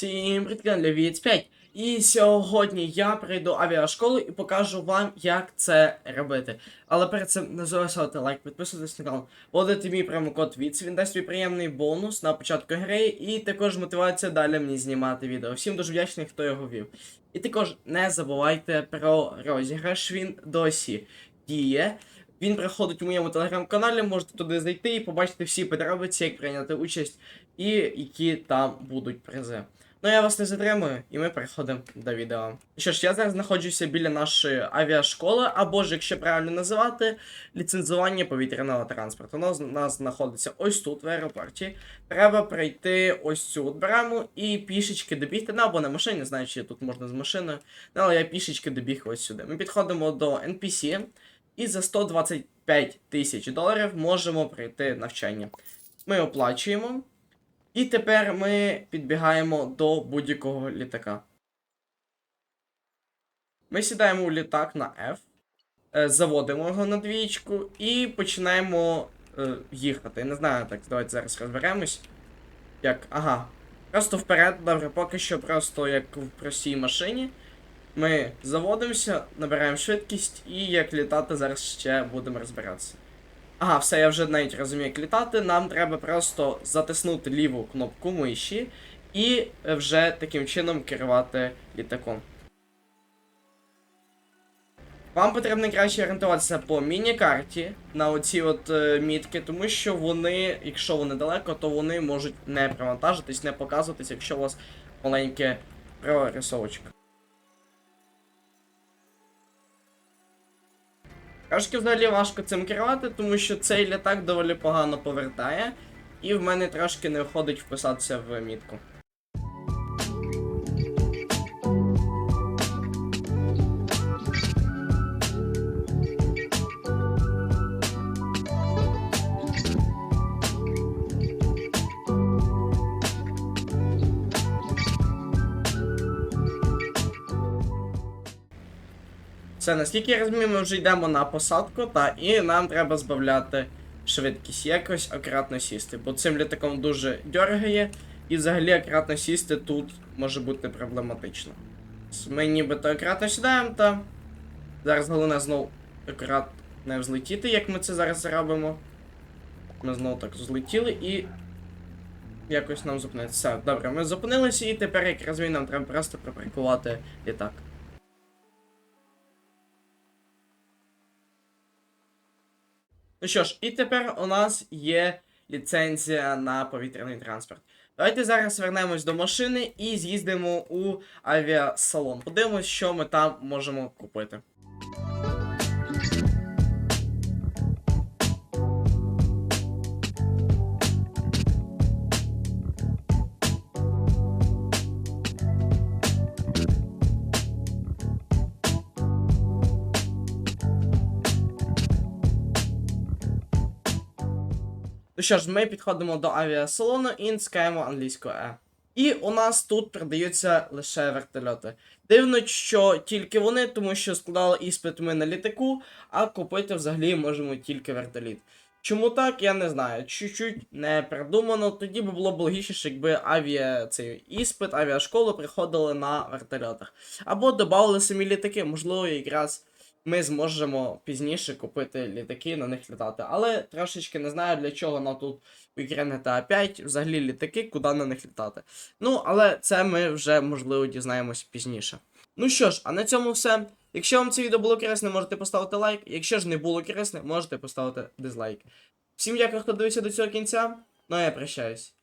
Всім привіт, канал Віц 5. І сьогодні я прийду авіашколу і покажу вам, як це робити. Але перед цим не ставити лайк, підписуйтесь на канал. Вводити мій промокод ВІЦ, він дасть тобі приємний бонус на початку гри, і також мотивація далі мені знімати відео. Всім дуже вдячний, хто його вів. І також не забувайте про розіграш, він досі діє. Він проходить у моєму телеграм-каналі, можете туди зайти і побачити всі подробиці, як прийняти участь і які там будуть призи. Ну я вас не затримую, і ми переходимо до відео. Що ж, я зараз знаходжуся біля нашої авіашколи, або ж, якщо правильно називати, ліцензування повітряного транспорту. Воно у нас знаходиться ось тут, в аеропорті. Треба пройти ось цю браму і пішечки добігти. Ну або на машині, знаю, чи тут можна з машиною. Ну, але я пішечки добіг ось сюди. Ми підходимо до NPC і за 125 тисяч доларів можемо пройти навчання. Ми оплачуємо. І тепер ми підбігаємо до будь-якого літака. Ми сідаємо у літак на F, е, заводимо його на двічку і починаємо е, їхати. Не знаю, так, давайте зараз розберемось. Як. Ага. Просто вперед, добре, поки що просто як в простій машині. Ми заводимося, набираємо швидкість і як літати зараз ще будемо розбиратися. Ага, все, я вже навіть розумію, як літати. Нам треба просто затиснути ліву кнопку миші і е, вже таким чином керувати літаком. Вам потрібно краще орієнтуватися по міні-карті на оці от е, мітки, тому що вони, якщо вони далеко, то вони можуть не привантажитись, не показуватись, якщо у вас маленьке прорисовочка. Трошки взагалі важко цим керувати, тому що цей літак доволі погано повертає, і в мене трошки не виходить вписатися в мітку. Все, наскільки я розумію, ми вже йдемо на посадку, та і нам треба збавляти швидкість, якось акуратно сісти, бо цим літаком дуже дьоргає, і взагалі акуратно сісти тут може бути проблематично. Ми нібито акуратно сідаємо, та зараз головне знову акуратно взлетіти, як ми це зараз робимо. Ми знову так злетіли і. Якось нам зупинитися. Все, добре, ми зупинилися, і тепер, як розумію, нам треба просто припаркувати літак. Ну що ж, і тепер у нас є ліцензія на повітряний транспорт. Давайте зараз вернемось до машини і з'їздимо у авіасалон. Подивимось, що ми там можемо купити. Ну що ж, ми підходимо до авіасалону і натискаємо англійську Е. І у нас тут продаються лише вертольоти. Дивно, що тільки вони, тому що складали іспит ми на літаку, а купити взагалі можемо тільки вертоліт. Чому так, я не знаю. Чуть-чуть не придумано. Тоді би було б логічніше, якби авіа цей іспит, авіашколу приходили на вертольотах. Або додали самі літаки, можливо, якраз ми зможемо пізніше купити літаки, на них літати. Але трошечки не знаю, для чого нам тут ігри GTA 5 взагалі літаки, куди на них літати. Ну, але це ми вже, можливо, дізнаємось пізніше. Ну що ж, а на цьому все. Якщо вам це відео було корисне, можете поставити лайк. Якщо ж не було корисне, можете поставити дизлайк. Всім дякую, хто дивився до цього кінця. Ну а я прощаюсь.